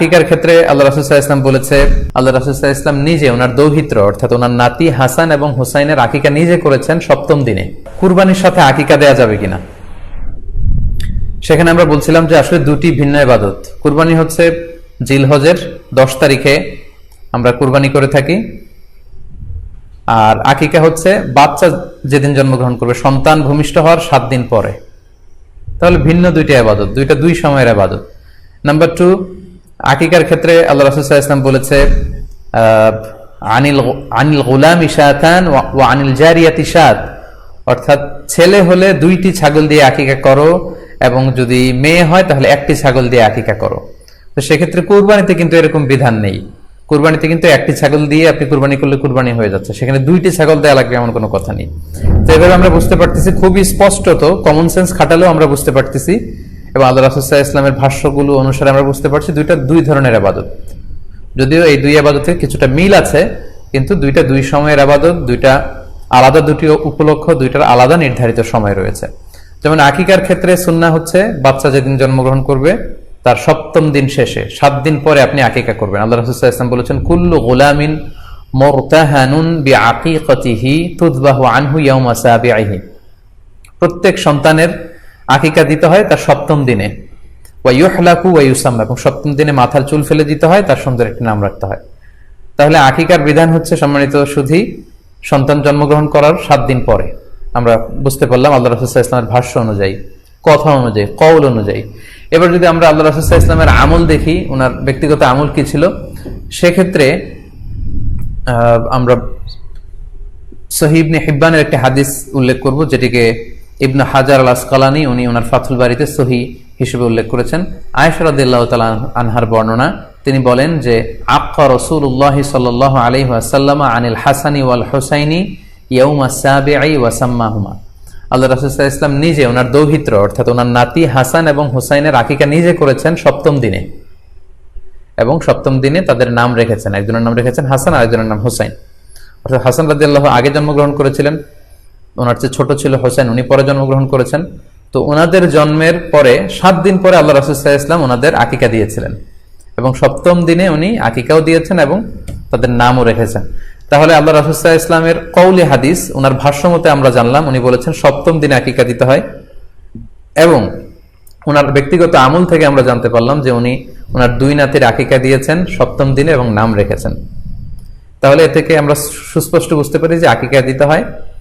আকিকার ক্ষেত্রে আল্লাহ রাসুসাহ ইসলাম বলেছে, আল্লাহ রাসুসাহ ইসলাম নিজে ওনার দৌহিত্র, অর্থাৎ ওনার নাতি হাসান এবং হুসাইনের আকিকা নিজে করেছেন সপ্তম দিনে। কুরবানির সাথে আকিকা দেয়া যাবে কিনা? সেখানে আমরা বলছিলাম যে আসলে দুটি ভিন্ন ইবাদত। কুরবানি হচ্ছে জিলহজের দশ তারিখে আমরা কুরবানি করে থাকি, আর আকিকা হচ্ছে বাচ্চা যেদিন জন্মগ্রহণ করবে, সন্তান ভূমিষ্ঠ হওয়ার সাত দিন পরে। তাহলে ভিন্ন দুইটা আবাদত দুইটা দুই সময়ের আবাদত নাম্বার টু আকিকার ক্ষেত্রে আল্লাহ রাসুসাহ ইসলাম বলেছে আনিল আনিল গোলাম ইশাতান ও আনিল জারিয়াত ইশাত অর্থাৎ ছেলে হলে দুইটি ছাগল দিয়ে আকিকা করো এবং যদি মেয়ে হয় তাহলে একটি ছাগল দিয়ে আকিকা করো। তো সেক্ষেত্রে কুরবানিতে কিন্তু এরকম বিধান নেই। কুরবানিতে কিন্তু একটি ছাগল দিয়ে আপনি কোরবানি করলে কুরবানি হয়ে যাচ্ছে। সেখানে দুইটি ছাগল দেওয়া লাগবে এমন কোনো কথা নেই। তো এভাবে আমরা বুঝতে পারতেছি, খুবই স্পষ্টত কমন সেন্স খাটালেও আমরা বুঝতে পারতেছি এবং আল্লাহ রাসুসাহ ইসলামের ভাষ্যগুলো অনুসারে আমরা বুঝতে পারছি দুইটা দুই ধরনের আবাদত। যদিও এই দুই আবাদতে কিছুটা মিল আছে, কিন্তু দুইটা দুই সময়ের আবাদত, দুইটা আলাদা, দুটি উপলক্ষ, দুইটার আলাদা নির্ধারিত সময় রয়েছে। যেমন আকিকার ক্ষেত্রে সুন্না হচ্ছে, বাচ্চা যেদিন জন্মগ্রহণ করবে, তার সপ্তম দিন শেষে, সাত দিন পরে আপনি আকিকা করবেন। আল্লাহ রসুল্লাহ ইসলাম বলেছেন, কুল্লু গোলামিন বি আনহু প্রত্যেক সন্তানের আকিকা দিতে হয় তার সপ্তম দিনে। ওয়াইহলাকু ওয়াইউসাম এবং সপ্তম দিনে মাথার চুল ফেলে দিতে হয়, তার সুন্দর একটি নাম রাখতে হয়। তাহলে আকিকার বিধান হচ্ছে সম্মানিত শুধু সন্তান জন্মগ্রহণ করার সাত দিন পরে। আমরা বুঝতে পারলাম আল্লাহ রসুল্লাহ ইসলামের ভাষ্য অনুযায়ী, কথা অনুযায়ী কৌল অনুযায়ী। এবার যদি আমরা আল্লাহ রসুল্লাহ ইসলামের আমল দেখি ওনার ব্যক্তিগত আমল কি ছিল, সেক্ষেত্রে আমরা সহিবনে হিব্বানের একটি হাদিস উল্লেখ করব, যেটিকে ইবন হাজার আল আসকালানি উনি ওনার ফাথুল বাড়িতে সহি হিসেবে উল্লেখ করেছেন। আয়সরাদিল্লাহ তালা আনহার বর্ণনা, তিনি বলেন যে আক্কা রসুল্লাহ সাল আলহি আসাল্লামা আনিল হাসানি ওয়াল হোসাইনি ইয়ৌমা সাবিআই ওয়াসাম্মাহুমা আল্লাহ রাসুল্লাহ ইসলাম নিজে ওনার দৌহিত্র, অর্থাৎ ওনার নাতি হাসান এবং হুসাইনের আকিকা নিজে করেছেন সপ্তম দিনে। এবং সপ্তম দিনে তাদের নাম রেখেছেন, একজনের নাম রেখেছেন হাসান, আরেকজনের নাম হুসাইন। অর্থাৎ হাসান রাজি আল্লাহ আগে জন্মগ্রহণ করেছিলেন। ওনার চেয়ে ছোট ছিল হোসেন, উনি পরে জন্মগ্রহণ করেছেন। তো ওনাদের জন্মের পরে, সাত দিন পরে আল্লাহ রাসুসাহ ইসলাম ওনাদের আকিকা দিয়েছিলেন। এবং সপ্তম দিনে উনি আকিকাও দিয়েছেন এবং তাদের নামও রেখেছেন। তাহলে আল্লাহ রাসুসাহ ইসলামের কৌলি হাদিস, ওনার ভাষ্য মতে আমরা জানলাম, উনি বলেছেন সপ্তম দিনে আকিকা দিতে হয়। এবং ওনার ব্যক্তিগত আমল থেকে আমরা জানতে পারলাম যে উনি ওনার দুই নাতির আকিকা দিয়েছেন, সপ্তম দিনে এবং নাম রেখেছেন। তাহলে এ থেকে আমরা সুস্পষ্ট বুঝতে পারি যে আকিকা দিতে হয়।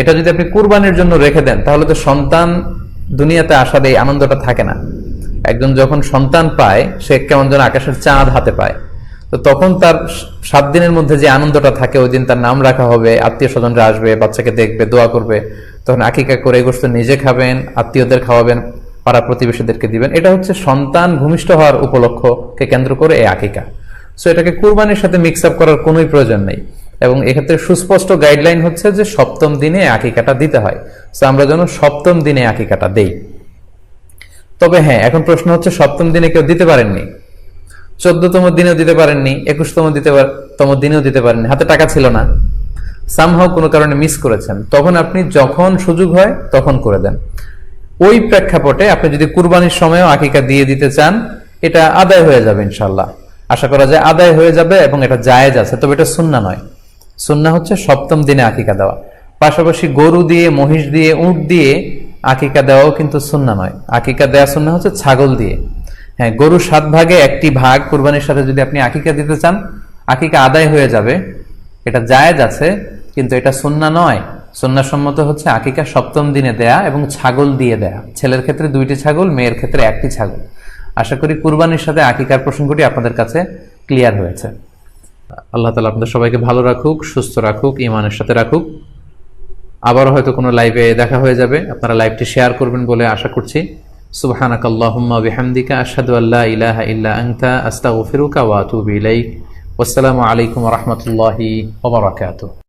এটা যদি আপনি কুরবানির জন্য রেখে দেন, তাহলে তো সন্তান দুনিয়াতে আসার এই আনন্দটা থাকে না। একজন যখন সন্তান পায়, সে কেমন যেন আকাশের চাঁদ হাতে পায়। তো তখন তার সাত দিনের মধ্যে যে আনন্দটা থাকে, ওই দিন তার নাম রাখা হবে, আত্মীয় স্বজনরা আসবে, বাচ্চাকে দেখবে, দোয়া করবে। তখন আকিকা করে গোষ্ঠ নিজে খাবেন, আত্মীয়দের খাওয়াবেন, পাড়া প্রতিবেশীদেরকে দিবেন। এটা হচ্ছে সন্তান ভূমিষ্ঠ হওয়ার উপলক্ষকে কেন্দ্র করে এই আকিকা। সো এটাকে কুরবানির সাথে মিক্স আপ করার কোনোই প্রয়োজন নেই। এবং এক্ষেত্রে সুস্পষ্ট গাইডলাইন হচ্ছে যে সপ্তম দিনে আকিকাটা দিতে হয়। সো আমরা যেন সপ্তম দিনে আকিকাটা দেই। তবে হ্যাঁ এখন প্রশ্ন হচ্ছে সপ্তম দিনে কেউ দিতে পারেননি। চোদ্দতম দিনেও দিতে পারেননি, একুশতম দিতে তম দিনেও দিতে পারেননি, হাতে টাকা ছিল না। সামহাও কোনো কারণে মিস করেছেন। তখন আপনি যখন সুযোগ হয়, তখন করে দেন। ওই প্রেক্ষাপটে আপনি যদি কুরবানির সময়ও আকিকা দিয়ে দিতে চান, এটা আদায় হয়ে যাবে ইনশাল্লাহ আশা করা যায় আদায় হয়ে যাবে এবং এটা জায়েজ আছে, তবে এটা সুন্না নয়। সুন্না হচ্ছে সপ্তম দিনে আকিকা দেওয়া। পাশাপাশি গরু দিয়ে, মহিষ দিয়ে, উট দিয়ে আকিকা দেওয়াও কিন্তু সুন্না নয়। আকিকা দেওয়া সুন্না হচ্ছে ছাগল দিয়ে। হ্যাঁ গরু সাত ভাগে একটি ভাগ, কুরবানির সাথে যদি আপনি আকিকা দিতে চান, আকিকা আদায় হয়ে যাবে। এটা জায়েজ আছে, কিন্তু এটা সুন্না নয়। সুন্নাসম্মত হচ্ছে আকিকা সপ্তম দিনে দেয়া এবং ছাগল দিয়ে দেয়া। ছেলের ক্ষেত্রে দুইটি ছাগল, মেয়ের ক্ষেত্রে একটি ছাগল। আশা করি কুরবানির সাথে আকিকার প্রসঙ্গটি আপনাদের কাছে ক্লিয়ার হয়েছে। আল্লাহ তালা আপনাদের সবাইকে ভালো রাখুক, সুস্থ রাখুক ইমানের সাথে রাখুক। আবার হয়তো কোনো লাইভে দেখা হয়ে যাবে, আপনারা লাইভটি শেয়ার করবেন বলে আশা করছি। সুবাহানাক আল্লাহম্মা বিহামদিকা, আশহাদু আল্লাহ ইলাহ ইল্লা আস্তা আস্তাগফিরুকা ওয়া আতুবু ইলাইক। আসসালামু আলাইকুম রাহমাতুল্লাহি বারাকাতুহু।